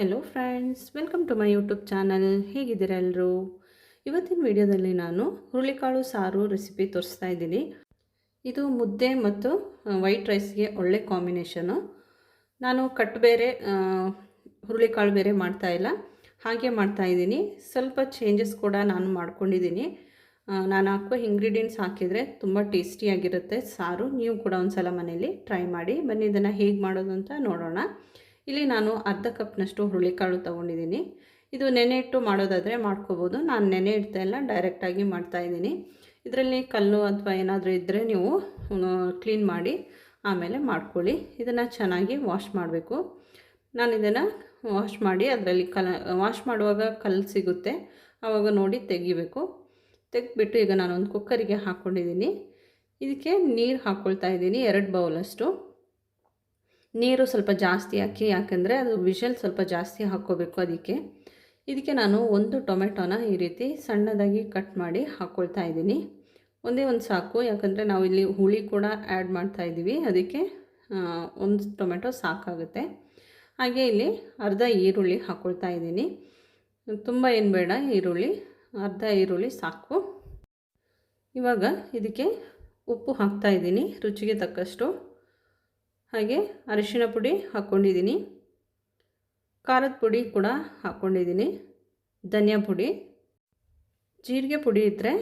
Hello friends welcome to my YouTube channel ಹೇಗಿದ್ದೀರಾ ಎಲ್ಲರೂ ಇವತ್ತಿನ ವಿಡಿಯೋದಲ್ಲಿ ನಾನು ಹುರುಳಿಕಾಳು ಸಾರು ರೆಸಿಪಿ ತೋರಿಸ್ತಾ ಇದ್ದೀನಿ. ಇದು ಮುದ್ದೆ ಮತ್ತು ವೈಟ್ ರೈಸ್ಗೆ ಒಳ್ಳೆ ಕಾಂಬಿನೇಷನು ನಾನು ಕಟ್ ಬೇರೆ ಹುರುಳಿಕಾಳು ಬೇರೆ ಮಾಡ್ತಾ ಇಲ್ಲ. ಹಾಗೆ ಮಾಡ್ತಾ ಇದ್ದೀನಿ. ಸ್ವಲ್ಪ ಚೇಂಜಸ್ ಕೂಡ ನಾನು ಮಾಡ್ಕೊಂಡಿದ್ದೀನಿ. ನಾನು ಹಾಕುವ ಇಂಗ್ರೀಡಿಯೆಂಟ್ಸ್ ಹಾಕಿದರೆ ತುಂಬ ಟೇಸ್ಟಿಯಾಗಿರುತ್ತೆ ಸಾರು. ನೀವು ಕೂಡ ಒಂದು ಸಲ ಮನೇಲಿ ಟ್ರೈ ಮಾಡಿ. ಬನ್ನಿ, ಇದನ್ನು ಹೇಗೆ ಮಾಡೋದು ಅಂತ ನೋಡೋಣ. ಇಲ್ಲಿ ನಾನು ಅರ್ಧ ಕಪ್ನಷ್ಟು ಹುರುಳಿಕಾಳು ತೊಗೊಂಡಿದ್ದೀನಿ. ಇದು ನೆನೆ ಇಟ್ಟು ಮಾಡೋದಾದರೆ ಮಾಡ್ಕೋಬೋದು. ನಾನು ನೆನೆ ಇಡ್ತಾ ಇಲ್ಲ ಡೈರೆಕ್ಟಾಗಿ ಮಾಡ್ತಾಯಿದ್ದೀನಿ ಇದರಲ್ಲಿ ಕಲ್ಲು ಅಥವಾ ಏನಾದರೂ ಇದ್ದರೆ ನೀವು ಕ್ಲೀನ್ ಮಾಡಿ ಆಮೇಲೆ ಮಾಡ್ಕೊಳ್ಳಿ. ಇದನ್ನು ಚೆನ್ನಾಗಿ ವಾಶ್ ಮಾಡಬೇಕು. ನಾನು ಇದನ್ನು ವಾಶ್ ಮಾಡಿ ಅದರಲ್ಲಿ ಕಲ ವಾಶ್ ಮಾಡುವಾಗ ಕಲ್ಲು ಸಿಗುತ್ತೆ. ಆವಾಗ ನೋಡಿ ತೆಗಿಬೇಕು. ತೆಗೆದ್ಬಿಟ್ಟು ಈಗ ನಾನೊಂದು ಕುಕ್ಕರಿಗೆ ಹಾಕ್ಕೊಂಡಿದ್ದೀನಿ ಇದಕ್ಕೆ ನೀರು ಹಾಕ್ಕೊಳ್ತಾ ಇದ್ದೀನಿ, ಎರಡು ಬೌಲಷ್ಟು ನೀರು ಸ್ವಲ್ಪ ಜಾಸ್ತಿ ಹಾಕಿ, ಯಾಕಂದರೆ ಅದು ವಿಷಲ್ ಸ್ವಲ್ಪ ಜಾಸ್ತಿ ಹಾಕ್ಕೋಬೇಕು ಅದಕ್ಕೆ. ಇದಕ್ಕೆ ನಾನು ಒಂದು ಟೊಮೆಟೊನ ಈ ರೀತಿ ಸಣ್ಣದಾಗಿ ಕಟ್ ಮಾಡಿ ಹಾಕ್ಕೊಳ್ತಾ ಇದ್ದೀನಿ. ಒಂದೇ ಒಂದು ಸಾಕು, ಯಾಕಂದರೆ ನಾವು ಇಲ್ಲಿ ಹುಳಿ ಕೂಡ ಆ್ಯಡ್ ಮಾಡ್ತಾ ಇದ್ದೀವಿ. ಅದಕ್ಕೆ ಒಂದು ಟೊಮೆಟೊ ಸಾಕಾಗುತ್ತೆ. ಹಾಗೆ ಇಲ್ಲಿ ಅರ್ಧ ಈರುಳ್ಳಿ ಹಾಕ್ಕೊಳ್ತಾ ಇದ್ದೀನಿ. ತುಂಬ ಏನು ಬೇಡ, ಈರುಳ್ಳಿ, ಅರ್ಧ ಈರುಳ್ಳಿ ಸಾಕು. ಇವಾಗ ಇದಕ್ಕೆ ಉಪ್ಪು ಹಾಕ್ತಾ ಇದ್ದೀನಿ, ರುಚಿಗೆ ತಕ್ಕಷ್ಟು. ಹಾಗೆ ಅರಿಶಿನ ಪುಡಿ ಹಾಕ್ಕೊಂಡಿದ್ದೀನಿ. ಖಾರದ ಪುಡಿ ಕೂಡ ಹಾಕ್ಕೊಂಡಿದ್ದೀನಿ. ಧನಿಯಾ ಪುಡಿ. ಜೀರಿಗೆ ಪುಡಿ ಇದ್ದರೆ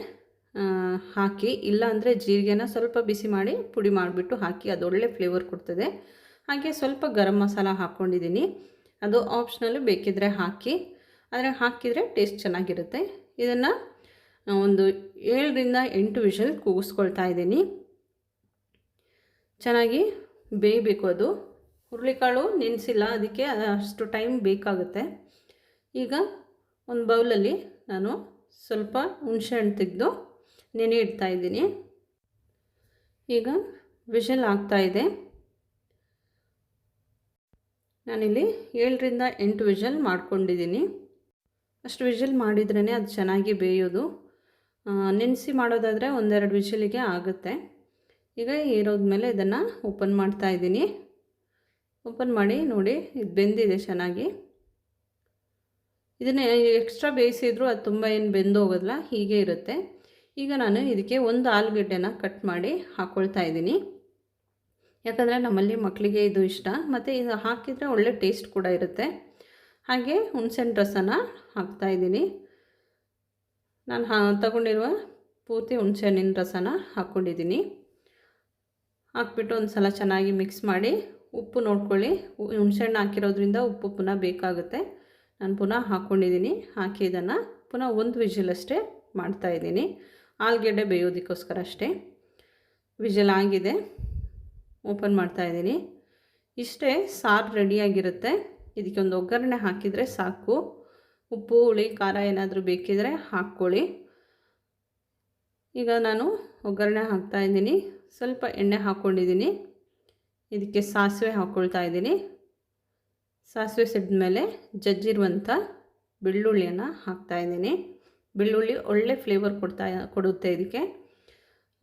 ಹಾಕಿ ಇಲ್ಲಾಂದರೆ ಜೀರಿಗೆನ ಸ್ವಲ್ಪ ಬಿಸಿ ಮಾಡಿ ಪುಡಿ ಮಾಡಿಬಿಟ್ಟು ಹಾಕಿ, ಅದು ಒಳ್ಳೆ ಫ್ಲೇವರ್ ಕೊಡ್ತದೆ. ಹಾಗೆ ಸ್ವಲ್ಪ ಗರಂ ಮಸಾಲ ಹಾಕ್ಕೊಂಡಿದ್ದೀನಿ. ಅದು ಆಪ್ಷನಲ್ಲು ಬೇಕಿದ್ದರೆ ಹಾಕಿ, ಆದರೆ ಹಾಕಿದರೆ ಟೇಸ್ಟ್ ಚೆನ್ನಾಗಿರುತ್ತೆ. ಇದನ್ನು ಒಂದು ಏಳರಿಂದ ಎಂಟು ವಿಷಲ್ ಕೂಗಿಸ್ಕೊಳ್ತಾ ಇದ್ದೀನಿ. ಚೆನ್ನಾಗಿ ಬೇಯಬೇಕು ಅದು. ಹುರುಳಿಕಾಳು ನೆನೆಸಿಲ್ಲ, ಅದಕ್ಕೆ ಅಷ್ಟು ಟೈಮ್ ಬೇಕಾಗುತ್ತೆ. ಈಗ ಒಂದು ಬೌಲಲ್ಲಿ ನಾನು ಸ್ವಲ್ಪ ಹುಣಸೆಹಣ್ಣು ತೆಗೆದು ನೆನೆ ಇಡ್ತಾ ಇದ್ದೀನಿ. ಈಗ ವಿಷಲ್ ಆಗ್ತಾಯಿದೆ ನಾನಿಲ್ಲಿ ಏಳರಿಂದ ಎಂಟು ವಿಷಲ್ ಮಾಡ್ಕೊಂಡಿದ್ದೀನಿ. ಅಷ್ಟು ವಿಷಲ್ ಮಾಡಿದ್ರೇ ಅದು ಚೆನ್ನಾಗಿ ಬೇಯೋದು. ನೆನೆಸಿ ಮಾಡೋದಾದರೆ ಒಂದೆರಡು ವಿಷಲಿಗೆ ಆಗುತ್ತೆ. ಈಗ ಏರೋದ್ಮೇಲೆ ಇದನ್ನು ಓಪನ್ ಮಾಡ್ತಾ ಇದ್ದೀನಿ. ಓಪನ್ ಮಾಡಿ ನೋಡಿ, ಇದು ಬೆಂದಿದೆ ಚೆನ್ನಾಗಿ. ಇದನ್ನೇ ಎಕ್ಸ್ಟ್ರಾ ಬೇಯಿಸಿದ್ರು ಅದು ತುಂಬ ಏನು ಬೆಂದೋಗೋದಿಲ್ಲ, ಹೀಗೆ ಇರುತ್ತೆ. ಈಗ ನಾನು ಇದಕ್ಕೆ ಒಂದು ಆಲೂಗಡ್ಡೆನ ಕಟ್ ಮಾಡಿ ಹಾಕ್ಕೊಳ್ತಾ ಇದ್ದೀನಿ. ಯಾಕಂದರೆ ನಮ್ಮಲ್ಲಿ ಮಕ್ಕಳಿಗೆ ಇದು ಇಷ್ಟ, ಮತ್ತು ಇದು ಹಾಕಿದರೆ ಒಳ್ಳೆ ಟೇಸ್ಟ್ ಕೂಡ ಇರುತ್ತೆ. ಹಾಗೆ ಹುಣಸೆಹಣ್ಣು ರಸನ ಹಾಕ್ತಾಯಿದ್ದೀನಿ ನಾನು ಹಾ ತಗೊಂಡಿರುವ ಪೂರ್ತಿ ಹುಣ್ಸೆಹಣ್ಣಿನ ರಸನ ಹಾಕ್ಕೊಂಡಿದ್ದೀನಿ ಹಾಕ್ಬಿಟ್ಟು ಒಂದು ಸಲ ಚೆನ್ನಾಗಿ ಮಿಕ್ಸ್ ಮಾಡಿ ಉಪ್ಪು ನೋಡ್ಕೊಳ್ಳಿ. ಹುಣಸೆಹಣ್ಣು ಹಾಕಿರೋದ್ರಿಂದ ಉಪ್ಪು ಪುನಃ ಬೇಕಾಗುತ್ತೆ. ನಾನು ಪುನಃ ಹಾಕ್ಕೊಂಡಿದ್ದೀನಿ ಹಾಕಿ ಇದನ್ನು ಪುನಃ ಒಂದು ವಿಜಿಲ್ ಅಷ್ಟೇ ಮಾಡ್ತಾಯಿದ್ದೀನಿ ಆಲೂಗೆಡ್ಡೆ ಬೇಯೋದಕ್ಕೋಸ್ಕರ ಅಷ್ಟೇ. ವಿಜಿಲ್ ಆಗಿದೆ. ಓಪನ್ ಮಾಡ್ತಾಯಿದ್ದೀನಿ ಇಷ್ಟೇ ಸಾರು ರೆಡಿಯಾಗಿರುತ್ತೆ ಇದಕ್ಕೆ ಒಂದು ಒಗ್ಗರಣೆ ಹಾಕಿದರೆ ಸಾಕು. ಉಪ್ಪು, ಹುಳಿ, ಖಾರ ಏನಾದರೂ ಬೇಕಿದ್ರೆ ಹಾಕ್ಕೊಳ್ಳಿ. ಈಗ ನಾನು ಒಗ್ಗರಣೆ ಹಾಕ್ತಾಯಿದ್ದೀನಿ ಸ್ವಲ್ಪ ಎಣ್ಣೆ ಹಾಕ್ಕೊಂಡಿದ್ದೀನಿ. ಇದಕ್ಕೆ ಸಾಸಿವೆ ಹಾಕ್ಕೊಳ್ತಾ ಇದ್ದೀನಿ. ಸಾಸಿವೆ ಸಿಡಿದ್ಮೇಲೆ ಜಜ್ಜಿರುವಂಥ ಬೆಳ್ಳುಳ್ಳಿಯನ್ನು ಹಾಕ್ತಾಯಿದ್ದೀನಿ ಬೆಳ್ಳುಳ್ಳಿ ಒಳ್ಳೆ ಫ್ಲೇವರ್ ಕೊಡ್ತಾ, ಕೊಡುತ್ತೆ ಇದಕ್ಕೆ.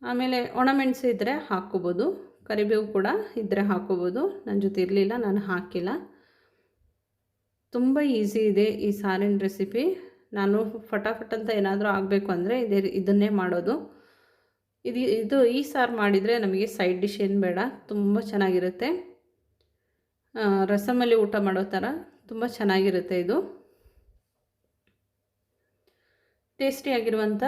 ಆಮೇಲೆ ಒಣಮೆಣಸು ಇದ್ದರೆ ಹಾಕ್ಕೋಬೋದು. ಕರಿಬೇವು ಕೂಡ ಇದ್ದರೆ ಹಾಕ್ಕೋಬೋದು. ನನ್ನ ಜೊತೆ ಇರಲಿಲ್ಲ, ನಾನು ಹಾಕಿಲ್ಲ. ತುಂಬ ಈಸಿ ಇದೆ ಈ ಸಾರಿನ ರೆಸಿಪಿ. ನಾನು ಫಟಾಫಟ್ ಅಂತ ಏನಾದರೂ ಆಗಬೇಕು ಅಂದರೆ ಇದೇ, ಇದನ್ನೇ ಮಾಡೋದು. ಇದು ಇದು ಈ ಸಾರು ಮಾಡಿದರೆ ನಮಗೆ ಸೈಡ್ ಡಿಶ್ ಏನು ಬೇಡ, ತುಂಬ ಚೆನ್ನಾಗಿರುತ್ತೆ. ರಸಮಲ್ಲಿ ಊಟ ಮಾಡೋ ಥರ ತುಂಬ ಚೆನ್ನಾಗಿರುತ್ತೆ ಇದು. ಟೇಸ್ಟಿಯಾಗಿರುವಂಥ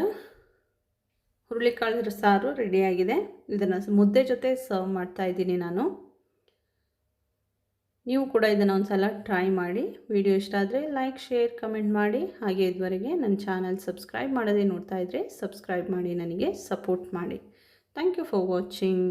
ಹುರುಳಿಕಾಳು ಸಾರು ರೆಡಿಯಾಗಿದೆ. ಇದನ್ನು ಮುದ್ದೆ ಜೊತೆ ಸರ್ವ್ ಮಾಡ್ತಾ ಇದ್ದೀನಿ ನಾನು. ನೀವು ಕೂಡ ಇದನ್ನು ಒಂದು ಸಲ ಟ್ರೈ ಮಾಡಿ. ವಿಡಿಯೋ ಇಷ್ಟ ಆದರೆ ಲೈಕ್ ಶೇರ್ ಕಮೆಂಟ್ ಮಾಡಿ. ಹಾಗೆ ಇದುವರೆಗೆ ನನ್ನ ಚಾನಲ್ ಸಬ್ಸ್ಕ್ರೈಬ್ ಮಾಡೋದೇ ನೋಡ್ತಾ ಇದ್ದರೆ ಸಬ್ಸ್ಕ್ರೈಬ್ ಮಾಡಿ, ನನಗೆ ಸಪೋರ್ಟ್ ಮಾಡಿ. Thank you for watching